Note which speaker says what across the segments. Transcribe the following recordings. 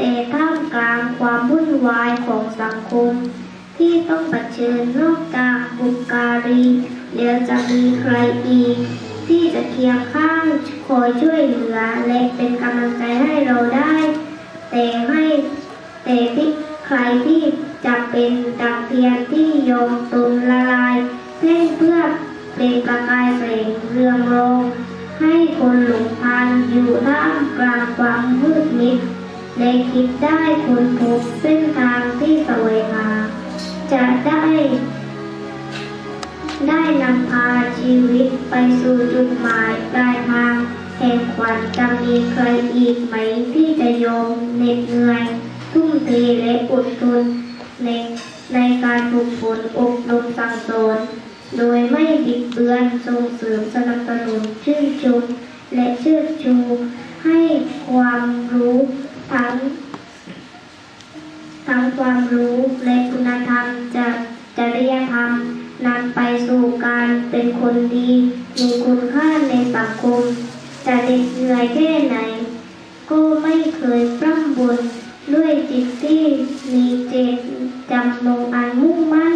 Speaker 1: แต่ท่ามกลางความวุ่นวายของสังคม ที่ต้องเผชิญนอกจากบุปการีแล้วจะมีใครอีก ที่จะเคียงข้างคอยช่วยเหลือและเป็นกำลังใจให้เราได้ แต่ให้แต่ที่ใครที่จะเป็นดังเทียนที่ยอมตนละลายเส้นเพื่อเป็นประกายแสงเรืองรองให้คนหลงทางอยู่ท่ามกลางความมื ดมิดและคิดได้ค้นพบเส้นทางที่สวยงามจะได้ ได้นำพาชีวิตไปสู่จุดหมายปลายทางแห่งขวัญจะมีใครอีกไหมที่จะยอมเหน็ดเหนื่อย ทุ่มเทและอดทนในในการฝึกฝนอบรมสั่งสอนโดยไม่บิดเบือนส่งเสริมสนับสนุนชื่นชมและเชิดชูให้ความรู้ ทั้งทั้งความรู้และคุณธรรมจะจริยธรรมนำไปสู่การเป็นคนดี มีคุณค่าในสังคมจะเหน็ดเหนื่อยแค่ไหน ก็ไม่เคยพร่ำบนด้วยจิตที่มีเจตจำนงอันมุ่งมั่น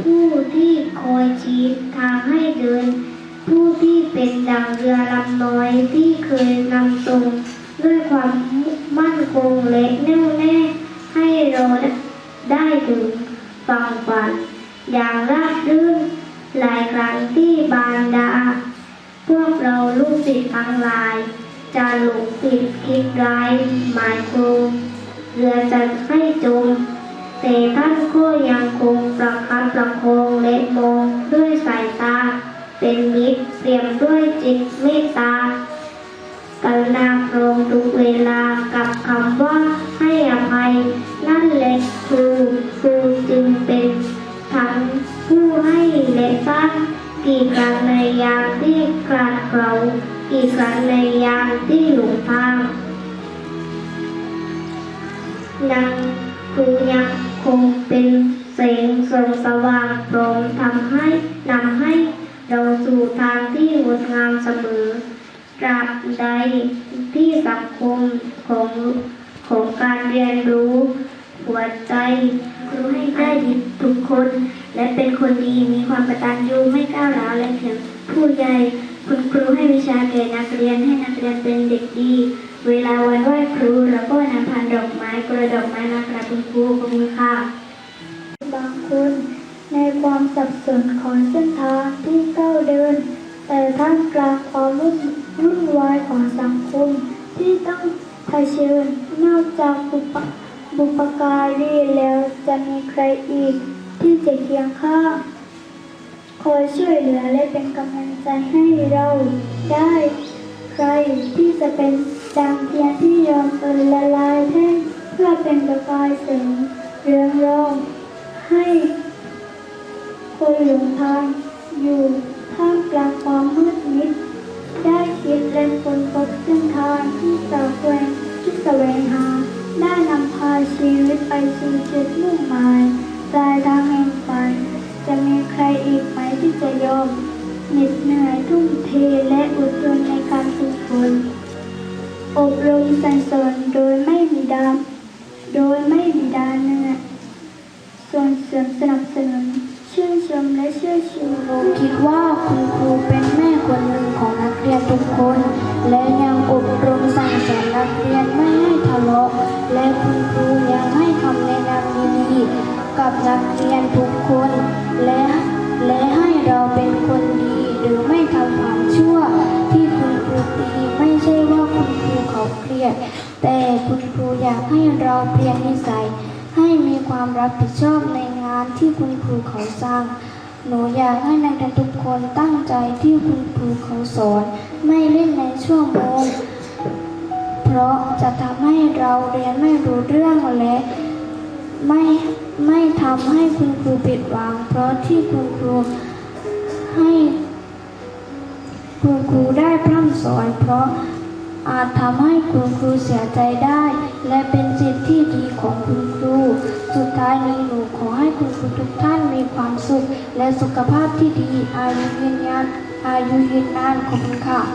Speaker 1: ผู้ที่คอยชี้ทางให้เดิน ผู้ที่เป็นดังเรือลำน้อยที่เคยนำส่งด้วยความมั่นคงและแน่วแน่ให้เราได้ถึงฝั่งฝัน อย่างราบรื่นหลายครั้งที่บานดา พวกเราลูกศิษย์ทั้งหลาย จะหลงผิดคิดร้ายหมายคงเรือจะให้จมแต่ท่านก็ยังค จิตเมตตากรุณาพรมทุกเวลากับคำว่าให้อภัย นั่นแหละครูครูจึงเป็นทั้งผู้ให้และสร้างกี่ครั้งในยามที่กลาดเกลากี่ครั้งในยามที่หลงทางยังครูยังคงเป็นแสงส่องสว่างพร้อมทำให้นำให้ เราสู่ทางที่งดงามเสมอตราบใดที่สังคมของของการเรียนรู้ หัวใจครูให้ได้ดีทุกคน และเป็นคนดีมีความกตัญญูไม่ก้าวร้าวและเถียงผู้ใหญ่คุณครูให้วิชาแก่นักเรียนให้นักเรียนเป็นเด็กดี เวลาวันไหว้ครูแล้วก็นำพันดอกไม้กระดอกไม้มากราบคุณครูขอบคุณค่ะบางคน ในความสับสนของเส้นทางที่ก้าวเดิน แต่ท่ามกลางความวุ่นวุ่นวายของสังคมที่ต้องเผชิญนอกจากบุปบุปการีแล้วจะมีใครอีกที่จะเคียงข้างคอยช่วยเหลือและเป็นกำลังใจให้เราได้ ใครที่จะเป็นดังเทียนที่ยอมตนละลายแท่งเพื่อเป็นประกายแสงเรืองรองให้ คนหลงทางอยู่ท่ามกลางความมืดมิด ได้คิดและค้นพบเส้นทางที่สะแวงที่แสวงหา ได้นำพาชีวิตไปสู่จุดมุ่งหมายปลายทางแห่งฝัน จะมีใครอีกไหมที่จะยอมเหน็ดเหนื่อยทุ่มเทและอดทนในการฝึกฝนอบรมสั่งสอนโดยไม่มีดาโดยไม่มีดาเหนื่อยส่งเสริมสนับสนุนชื่น ชื่อชู
Speaker 2: ผมคิดว่าคุณครูเป็นแม่คนหนึ่งของนักเรียนทุกคน และยังอบรมสั่งสอนนักเรียนไม่ให้ทะเลาะ และคุณครูยังให้คำแนะนำดีๆกับนักเรียนทุกคน และและให้เราเป็นคนดีหรือไม่ทำความชั่ว ที่คุณครูตีไม่ใช่ว่าคุณครูเขาเครียด แต่คุณครูอยากให้เราเปลี่ยนนิสัย ให้มีความรับผิดชอบในงานที่คุณครูเขาสร้าง หนูอยากให้นักเรียนทุกคนตั้งใจที่คุณครูเขาสอน ไม่เล่นในช่วงโมงเพราะจะทำให้เราเรียนไม่รู้เรื่องและไม่ไม่ทำให้คุณครูผิดหวัง เพราะที่คุณครูให้คุณครูได้พร่ำสอน เพราะอาจทำให้คุณครูเสียใจได้ และเป็นสิทธิที่ดีของคุณครู สุดท้ายนี้หนูขอ คุณครูทุกท่านมีความสุข และสุขภาพที่ดี อายุยืนยานอายุยืนนานขอบคุณค่ะ